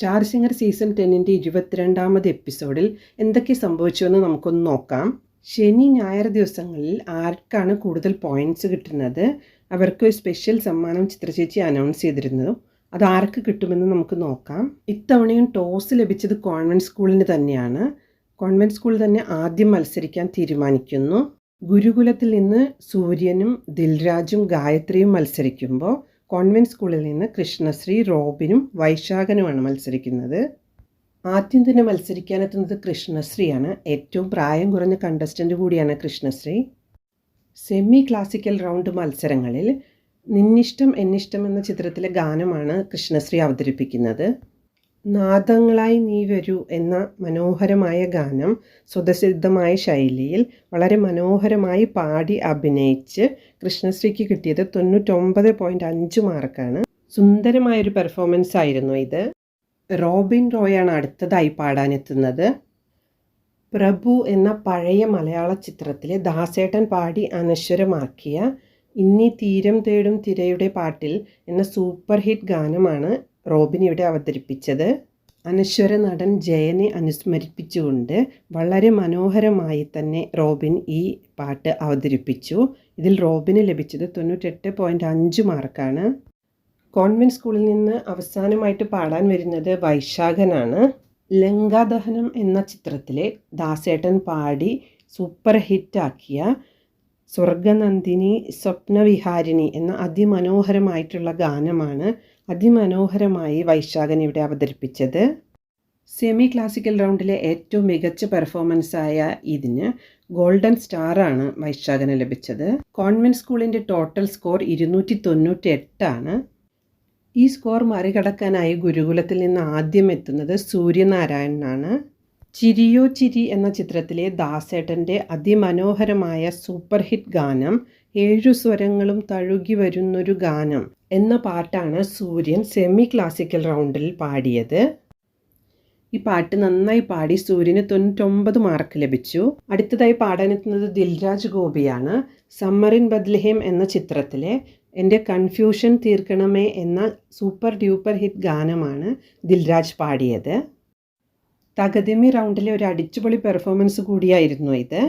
Star singer season ടെന്നിന്റെ ഇരുപത്തിരണ്ടാമത് എപ്പിസോഡിൽ എന്തൊക്കെ സംഭവിച്ചുവെന്ന് നമുക്കൊന്ന് നോക്കാം. ശനി ഞായർ ദിവസങ്ങളിൽ ആർക്കാണ് കൂടുതൽ പോയിന്റ്സ് കിട്ടുന്നത്? അവർക്ക് ഒരു സ്പെഷ്യൽ സമ്മാനം ചിത്രചേച്ചി അനൗൺസ് ചെയ്തിരുന്നു. അത് ആർക്ക് കിട്ടുമെന്ന് നമുക്ക് നോക്കാം. ഇത്തവണയും ടോസ് ലഭിച്ചത് കോൺവെന്റ് സ്കൂളിന് തന്നെയാണ്. കോൺവെന്റ് സ്കൂൾ തന്നെ ആദ്യം മത്സരിക്കാൻ തീരുമാനിക്കുന്നു. ഗുരുകുലത്തിൽ നിന്ന് സൂര്യനും ദിൽരാജും ഗായത്രിയും മത്സരിക്കുമ്പോൾ കോൺവെന്റ് സ്കൂളിൽ നിന്ന് കൃഷ്ണശ്രീ റോബിനും വൈശാഖനുമാണ് മത്സരിക്കുന്നത്. ആദ്യം തന്നെ മത്സരിക്കാനെത്തുന്നത് കൃഷ്ണശ്രീയാണ്. ഏറ്റവും പ്രായം കുറഞ്ഞ കണ്ടസ്റ്റന്റ് കൂടിയാണ് കൃഷ്ണശ്രീ. സെമി ക്ലാസിക്കൽ റൗണ്ട് മത്സരങ്ങളിൽ നിന്നിഷ്ടം എന്നിഷ്ടം എന്ന ചിത്രത്തിലെ ഗാനമാണ് കൃഷ്ണശ്രീ അവതരിപ്പിക്കുന്നത്. നാദങ്ങളായി നീ വരൂ എന്ന മനോഹരമായ ഗാനം സ്വതസിദ്ധമായ ശൈലിയിൽ വളരെ മനോഹരമായി പാടി അഭിനയിച്ച് കൃഷ്ണശ്രീക്ക് കിട്ടിയത് തൊണ്ണൂറ്റൊമ്പത് പോയിന്റ് അഞ്ച് മാർക്കാണ്. സുന്ദരമായൊരു പെർഫോമൻസ് ആയിരുന്നു ഇത്. റോബിൻ റോയാണ് അടുത്തതായി പാടാനെത്തുന്നത്. പ്രഭു എന്ന പഴയ മലയാള ചിത്രത്തിലെ ദാസേട്ടൻ പാടി അനശ്വരമാക്കിയ ഇന്നി തീരം തേടും തിരയുടെ പാട്ടിൽ എന്ന സൂപ്പർ ഹിറ്റ് ഗാനമാണ് റോബിൻ ഇവിടെ അവതരിപ്പിച്ചത്. അനശ്വര നടൻ ജയനെ അനുസ്മരിപ്പിച്ചുകൊണ്ട് വളരെ മനോഹരമായി തന്നെ റോബിൻ ഈ പാട്ട് അവതരിപ്പിച്ചു. ഇതിൽ റോബിന് ലഭിച്ചത് തൊണ്ണൂറ്റെട്ട് പോയിന്റ് അഞ്ച് മാർക്കാണ് കോൺവെന്റ് സ്കൂളിൽ നിന്ന് അവസാനമായിട്ട് പാടാൻ വരുന്നത് വൈശാഖനാണ്. ലങ്കാദഹനം എന്ന ചിത്രത്തിലെ ദാസേട്ടൻ പാടി സൂപ്പർ ഹിറ്റാക്കിയ സ്വർഗനന്ദിനി സ്വപ്നവിഹാരിണി എന്ന അതിമനോഹരമായിട്ടുള്ള ഗാനമാണ് അതിമനോഹരമായി വൈശാഖൻ ഇവിടെ അവതരിപ്പിച്ചത്. സെമി ക്ലാസിക്കൽ റൗണ്ടിലെ ഏറ്റവും മികച്ച പെർഫോമൻസായ ഇതിന് ഗോൾഡൻ സ്റ്റാറാണ് വൈശാഖന് ലഭിച്ചത്. കോൺവെന്റ് സ്കൂളിന്റെ ടോട്ടൽ സ്കോർ ഇരുന്നൂറ്റി തൊണ്ണൂറ്റി എട്ടാണ് ഈ സ്കോർ മറികടക്കാനായി ഗുരുകുലത്തിൽ നിന്ന് ആദ്യം എത്തുന്നത് സൂര്യനാരായണനാണ്. ചിരിയോ ചിരി എന്ന ചിത്രത്തിലെ ദാസേട്ടന്റെ അതിമനോഹരമായ സൂപ്പർ ഹിറ്റ് ഗാനം ഏഴു സ്വരങ്ങളും തഴുകി വരുന്നൊരു ഗാനം എന്ന പാട്ടാണ് സൂര്യൻ സെമി ക്ലാസിക്കൽ റൗണ്ടിൽ പാടിയത്. ഈ പാട്ട് നന്നായി പാടി സൂര്യന് തൊണ്ണൂറ്റൊമ്പത് മാർക്ക് ലഭിച്ചു. അടുത്തതായി പാടാനെത്തുന്നത് ദിൽരാജ് ഗോപിയാണ്. സമ്മറിൻ ബദ്ലഹേം എന്ന ചിത്രത്തിലെ എന്റെ കൺഫ്യൂഷൻ തീർക്കണമേ എന്ന സൂപ്പർ ഡ്യൂപ്പർ ഹിറ്റ് ഗാനമാണ് ദിൽരാജ് പാടിയത്. തകതിമി റൗണ്ടിലെ ഒരു അടിച്ചുപൊളി പെർഫോമൻസ് കൂടിയായിരുന്നു ഇത്.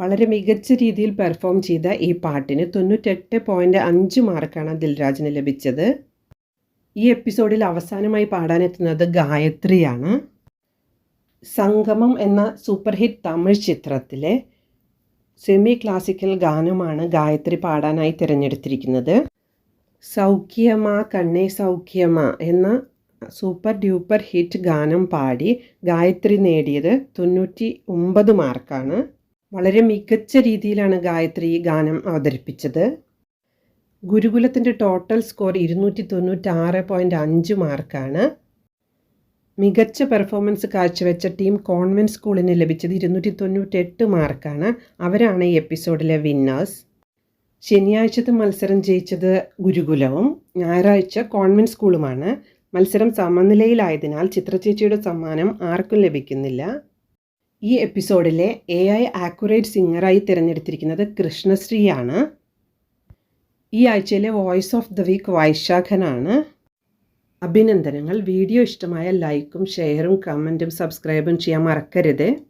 വളരെ മികച്ച രീതിയിൽ പെർഫോം ചെയ്ത ഈ പാട്ടിന് തൊണ്ണൂറ്റെട്ട് പോയിന്റ് അഞ്ച് മാർക്കാണ് ദിൽരാജിന് ലഭിച്ചത്. ഈ എപ്പിസോഡിൽ അവസാനമായി പാടാനെത്തുന്നത് ഗായത്രിയാണ്. സംഗമം എന്ന സൂപ്പർ ഹിറ്റ് തമിഴ് ചിത്രത്തിലെ സെമി ക്ലാസിക്കൽ ഗാനമാണ് ഗായത്രി പാടാനായി തിരഞ്ഞെടുത്തിരിക്കുന്നത്. സൗഖ്യമാ കണ്ണേ സൗഖ്യമാ എന്ന സൂപ്പർ ഡ്യൂപ്പർ ഹിറ്റ് ഗാനം പാടി ഗായത്രി നേടിയത് തൊണ്ണൂറ്റി ഒമ്പത് മാർക്കാണ്. വളരെ മികച്ച രീതിയിലാണ് ഗായത്രി ഈ ഗാനം അവതരിപ്പിച്ചത്. ഗുരുകുലത്തിന്റെ ടോട്ടൽ സ്കോർ ഇരുന്നൂറ്റി തൊണ്ണൂറ്റാറ് പോയിന്റ് അഞ്ച് മാർക്കാണ്. മികച്ച പെർഫോമൻസ് കാഴ്ചവെച്ച ടീം കോൺവെന്റ് സ്കൂളിന് ലഭിച്ചത് ഇരുന്നൂറ്റി തൊണ്ണൂറ്റെട്ട് മാർക്കാണ്. അവരാണ് ഈ എപ്പിസോഡിലെ വിന്നേഴ്സ്. ശനിയാഴ്ചത്തെ മത്സരം ജയിച്ചത് ഗുരുകുലവും ഞായറാഴ്ച കോൺവെന്റ് സ്കൂളുമാണ്. മത്സരം സമനിലയിലായതിനാൽ ചിത്രചേച്ചിയുടെ സമ്മാനം ആർക്കും ലഭിക്കുന്നില്ല. ഈ എപ്പിസോഡിലെ എ ഐ ആക്യുറേറ്റ് സിംഗറായി തിരഞ്ഞെടുത്തിരിക്കുന്നത് കൃഷ്ണശ്രീയാണ്. ഈ ആഴ്ചയിലെ വോയിസ് ഓഫ് ദ വീക്ക് വൈശാഖനാണ്. അഭിനന്ദനങ്ങൾ. വീഡിയോ ഇഷ്ടമായ ലൈക്കും ഷെയറും കമന്റും സബ്സ്ക്രൈബും ചെയ്യാൻ മറക്കരുത്.